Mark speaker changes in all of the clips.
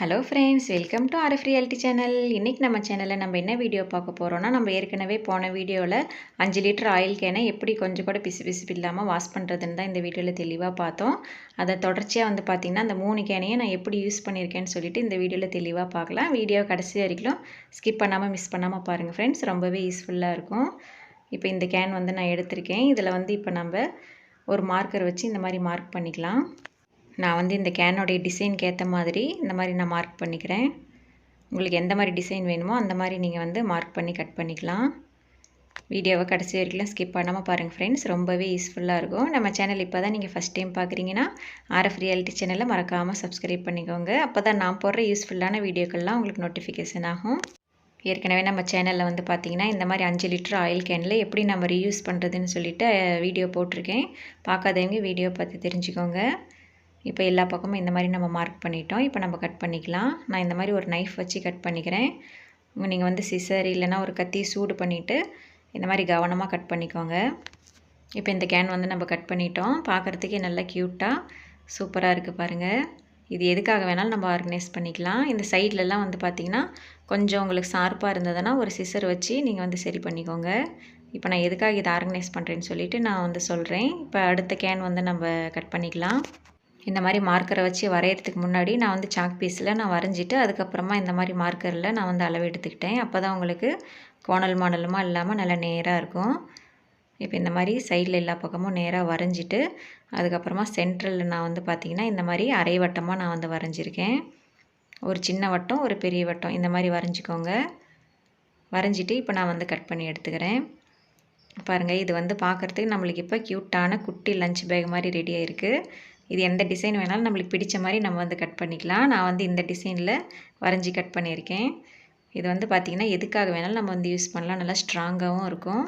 Speaker 1: Hello friends welcome to R F reality channel இன்றைக்கி நம்ம சேனலில் நம்ம என்ன வீடியோ பார்க்க போகிறோன்னா நம்ம ஏற்கனவே போன வீடியோவில் அஞ்சு லிட்டர் ஆயில் கேனை எப்படி கொஞ்சம் கூட பிசு பிசுப்பு இல்லாமல் வாஷ் பண்ணுறதுன்னு தான் இந்த வீடியோவில் தெளிவாக பார்த்தோம். அதை தொடர்ச்சியாக வந்து பார்த்திங்கன்னா அந்த மூணு கேனையும் நான் எப்படி யூஸ் பண்ணியிருக்கேன்னு சொல்லிட்டு இந்த வீடியோவில் தெளிவாக பார்க்கலாம். வீடியோ கடைசி வரைக்கும் ஸ்கிப் பண்ணாமல் மிஸ் பண்ணாமல் பாருங்கள் ஃப்ரெண்ட்ஸ் ரொம்பவே யூஸ்ஃபுல்லாக இருக்கும். இப்போ இந்த கேன் வந்து நான் எடுத்திருக்கேன். இதில் வந்து இப்போ நம்ம ஒரு மார்க்கர் வச்சு இந்த மாதிரி மார்க் பண்ணிக்கலாம். நான் வந்து இந்த கேனுடைய டிசைனுக்கு ஏற்ற மாதிரி இந்த மாதிரி நான் மார்க் பண்ணிக்கிறேன். உங்களுக்கு எந்த மாதிரி டிசைன் வேணுமோ அந்த மாதிரி நீங்கள் வந்து மார்க் பண்ணி கட் பண்ணிக்கலாம். வீடியோவை கடைசி வரைக்கும் ஸ்கிப் பண்ணாமல் பாருங்கள் ஃப்ரெண்ட்ஸ் ரொம்பவே யூஸ்ஃபுல்லாக இருக்கும். நம்ம சேனல் இப்போ தான் நீங்கள் ஃபஸ்ட் டைம் பார்க்குறீங்கன்னா ஆர்எஃப் ரியாலிட்டி சேனலை மறக்காமல் சப்ஸ்கிரைப் பண்ணிக்கோங்க. அப்போ தான் நான் போடுற யூஸ்ஃபுல்லான வீடியோக்கள்லாம் உங்களுக்கு நோட்டிஃபிகேஷன் ஆகும். ஏற்கனவே நம்ம சேனலில் வந்து பார்த்திங்கன்னா இந்த மாதிரி அஞ்சு லிட்டர் ஆயில் கேனில் எப்படி நம்ம ரீயூஸ் பண்ணுறதுன்னு சொல்லிட்டு வீடியோ போட்டிருக்கேன். பார்க்காதவங்க வீடியோ பார்த்து தெரிஞ்சுக்கோங்க. இப்போ எல்லா பக்கமும் இந்த மாதிரி நம்ம மார்க் பண்ணிட்டோம். இப்போ நம்ம கட் பண்ணிக்கலாம். நான் இந்த மாதிரி ஒரு நைஃப் வச்சு கட் பண்ணிக்கிறேன். நீங்கள் வந்து சிசர் இல்லைனா ஒரு கத்தி சூடு பண்ணிவிட்டு இந்த மாதிரி கவனமாக கட் பண்ணிக்கோங்க. இப்போ இந்த கேன் வந்து நம்ம கட் பண்ணிட்டோம். பார்க்குறதுக்கே நல்லா க்யூட்டாக சூப்பராக இருக்குது பாருங்கள் இது எதுக்காக வேணாலும் நம்ம ஆர்கனைஸ் பண்ணிக்கலாம். இந்த சைட்லலாம் வந்து பார்த்திங்கன்னா கொஞ்சம் உங்களுக்கு ஷார்ப்பாக இருந்ததுன்னா ஒரு சிசர் வச்சு நீங்கள் வந்து சரி பண்ணிக்கோங்க. இப்போ நான் எதுக்காக இதை ஆர்கனைஸ் பண்ணுறேன்னு சொல்லிவிட்டு நான் வந்து சொல்கிறேன் இப்போ அடுத்த கேன் வந்து நம்ம கட் பண்ணிக்கலாம். இந்த மாதிரி மார்க்கரை வச்சு வரைகிறதுக்கு முன்னாடி நான் வந்து சாக் பீஸில் நான் வரைஞ்சிட்டு அதுக்கப்புறமா இந்த மாதிரி மார்க்கரில் நான் வந்து அளவு எடுத்துக்கிட்டேன். அப்போ தான் உங்களுக்கு கோணல் மாடலுமாக இல்லாமல் நல்லா நேராக இருக்கும். இப்போ இந்த மாதிரி சைடில் எல்லா பக்கமும் நேராக வரைஞ்சிட்டு அதுக்கப்புறமா சென்ட்ரலில் நான் வந்து பார்த்திங்கன்னா இந்த மாதிரி அரை வட்டமாக நான் வந்து வரைஞ்சிருக்கேன். ஒரு சின்ன வட்டம் ஒரு பெரிய வட்டம் இந்த மாதிரி வரைஞ்சிக்கோங்க. வரைஞ்சிட்டு இப்போ நான் வந்து கட் பண்ணி எடுத்துக்கிறேன். பாருங்கள் இது வந்து பார்க்குறதுக்கு நம்மளுக்கு இப்போ க்யூட்டான குட்டி லஞ்ச் பேக் மாதிரி ரெடி ஆகிருக்கு இது எந்த டிசைன் வேணாலும் நம்மளுக்கு பிடிச்ச மாதிரி நம்ம வந்து கட் பண்ணிக்கலாம். நான் வந்து இந்த டிசைனில் வரைஞ்சி கட் பண்ணியிருக்கேன். இது வந்து பார்த்திங்கன்னா எதுக்காக வேணாலும் நம்ம வந்து யூஸ் பண்ணலாம். நல்லா ஸ்ட்ராங்காகவும் இருக்கும்.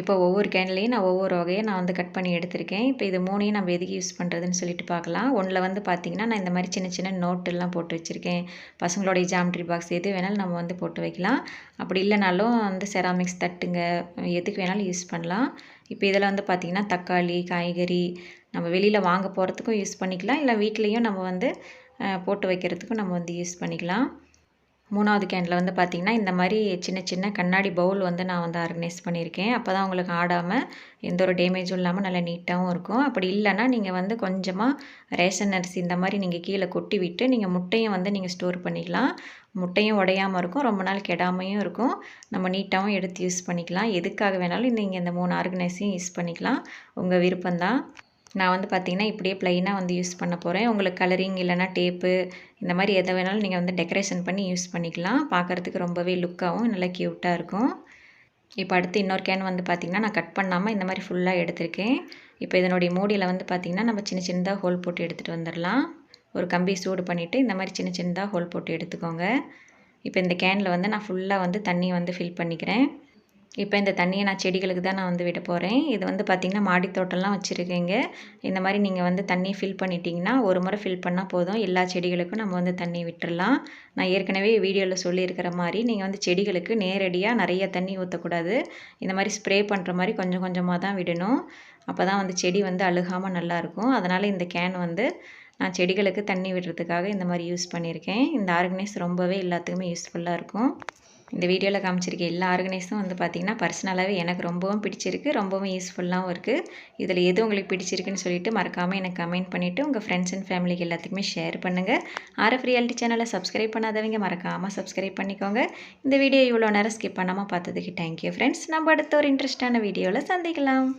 Speaker 1: இப்போ ஒவ்வொரு கேன்லேயும் நான் ஒவ்வொரு வகையை நான் வந்து கட் பண்ணி எடுத்திருக்கேன். இப்போ இது மூணையும் நம்ம எதுக்கு யூஸ் பண்ணுறதுன்னு சொல்லிட்டு பார்க்கலாம் ஒன்றில் வந்து பார்த்திங்கன்னா நான் இந்த மாதிரி சின்ன சின்ன நோட்டெல்லாம் போட்டு வச்சுருக்கேன். பசங்களுடைய ஜாமெட்ரி பாக்ஸ் எது வேணாலும் நம்ம வந்து போட்டு வைக்கலாம். அப்படி இல்லைனாலும் வந்து செராமிக்ஸ் தட்டுங்க எதுக்கு வேணாலும் யூஸ் பண்ணலாம். இப்போ இதில் வந்து பார்த்திங்கன்னா தக்காளி காய்கறி நம்ம வெளியில் வாங்க போகிறதுக்கும் யூஸ் பண்ணிக்கலாம். இல்லை வீட்லேயும் நம்ம வந்து போட்டு வைக்கிறதுக்கும் நம்ம வந்து யூஸ் பண்ணிக்கலாம். மூணாவது கேனில் வந்து பார்த்திங்கன்னா இந்த மாதிரி சின்ன சின்ன கண்ணாடி பவுல் வந்து நான் வந்து ஆர்கனைஸ் பண்ணியிருக்கேன். அப்போ தான் உங்களுக்கு ஆடாமல் எந்த ஒரு டேமேஜும் இல்லாமல் நல்லா நீட்டாகவும் இருக்கும். அப்படி இல்லைன்னா நீங்கள் வந்து கொஞ்சமாக ரேஷன் அரிசி இந்த மாதிரி நீங்கள் கீழே கொட்டி விட்டு நீங்கள் முட்டையும் வந்து நீங்கள் ஸ்டோர் பண்ணிக்கலாம். முட்டையும் உடையாமல் இருக்கும். ரொம்ப நாள் கெடாமையும் இருக்கும். நம்ம நீட்டாகவும் எடுத்து யூஸ் பண்ணிக்கலாம். எதுக்காக வேணாலும் நீங்கள் இந்த மூணு ஆர்கனைஸையும் யூஸ் பண்ணிக்கலாம். உங்கள் விருப்பம்தான். நான் வந்து பார்த்திங்கன்னா இப்படியே ப்ளைனாக வந்து யூஸ் பண்ண போகிறேன் உங்களுக்கு கலரிங் இல்லைனா டேப்பு இந்த மாதிரி எதை வேணாலும் நீங்கள் வந்து டெக்கரேஷன் பண்ணி யூஸ் பண்ணிக்கலாம். பார்க்குறதுக்கு ரொம்பவே லுக்காகவும் நல்லா க்யூட்டாக இருக்கும். இப்போ அடுத்து இன்னொரு கேன் வந்து பார்த்திங்கன்னா நான் கட் பண்ணாமல் இந்த மாதிரி ஃபுல்லாக எடுத்திருக்கேன். இப்போ இதனுடைய மூடியில் வந்து பார்த்திங்கன்னா நம்ம சின்ன சின்னதாக ஹோல் போட்டு எடுத்துகிட்டு வந்துடலாம் ஒரு கம்பி சூடு பண்ணிவிட்டு இந்த மாதிரி சின்ன சின்னதாக ஹோல் போட்டு எடுத்துக்கோங்க. இப்போ இந்த கேனில் வந்து நான் ஃபுல்லாக வந்து தண்ணி வந்து ஃபில் பண்ணிக்கிறேன். இப்போ இந்த தண்ணியை நான் செடிகளுக்கு தான் நான் வந்து விட போகிறேன் இது வந்து பார்த்திங்கன்னா மாடி தோட்டம்லாம் வச்சுருக்கீங்க. இந்த மாதிரி நீங்கள் வந்து தண்ணி ஃபில் பண்ணிட்டீங்கன்னா ஒரு முறை ஃபில் பண்ணால் போதும். எல்லா செடிகளுக்கும் நம்ம வந்து தண்ணி விட்டுடலாம் நான் ஏற்கனவே வீடியோவில் சொல்லியிருக்கிற மாதிரி நீங்கள் வந்து செடிகளுக்கு நேரடியாக நிறைய தண்ணி ஊற்றக்கூடாது இந்த மாதிரி ஸ்ப்ரே பண்ணுற மாதிரி கொஞ்சம் கொஞ்சமாக தான் விடணும். அப்போ தான் வந்து செடி வந்து அழுகாமல் நல்லாயிருக்கும் அதனால் இந்த கேன் வந்து நான் செடிகளுக்கு தண்ணி விடுறதுக்காக இந்த மாதிரி யூஸ் பண்ணியிருக்கேன். இந்த ஆர்கனைஸ் ரொம்பவே எல்லாத்துக்குமே யூஸ்ஃபுல்லாக இருக்கும். இந்த வீடியோவில் காமிச்சிருக்க எல்லா ஆர்கனைஸும் வந்து பார்த்திங்கன்னா பர்சனலாகவே எனக்கு ரொம்பவும் பிடிச்சிருக்கு ரொம்பவும் யூஸ்ஃபுல்லாகவும் இருக்குது இதில் எது உங்களுக்கு பிடிச்சிருக்குன்னு சொல்லிட்டு மறக்காமல் எனக்கு கமெண்ட் பண்ணிவிட்டு உங்கள் ஃப்ரெண்ட்ஸ் அண்ட் ஃபேமிலிக்கு எல்லாத்துக்குமே ஷேர் பண்ணுங்கள் ஆர்எஃப் ரியாலிட்டி சேனலை சப்ஸ்கிரைப் பண்ணாதவங்க மறக்காமல் சப்ஸ்கிரைப் பண்ணிக்கோங்க. இந்த வீடியோ இவ்வளோ நேரம் ஸ்கிப் பண்ணாமல் பார்த்ததுக்கு தேங்க்யூ ஃப்ரெண்ட்ஸ் நம்ம அடுத்த ஒரு இன்ட்ரெஸ்டான வீடியோவில் சந்திக்கலாம்.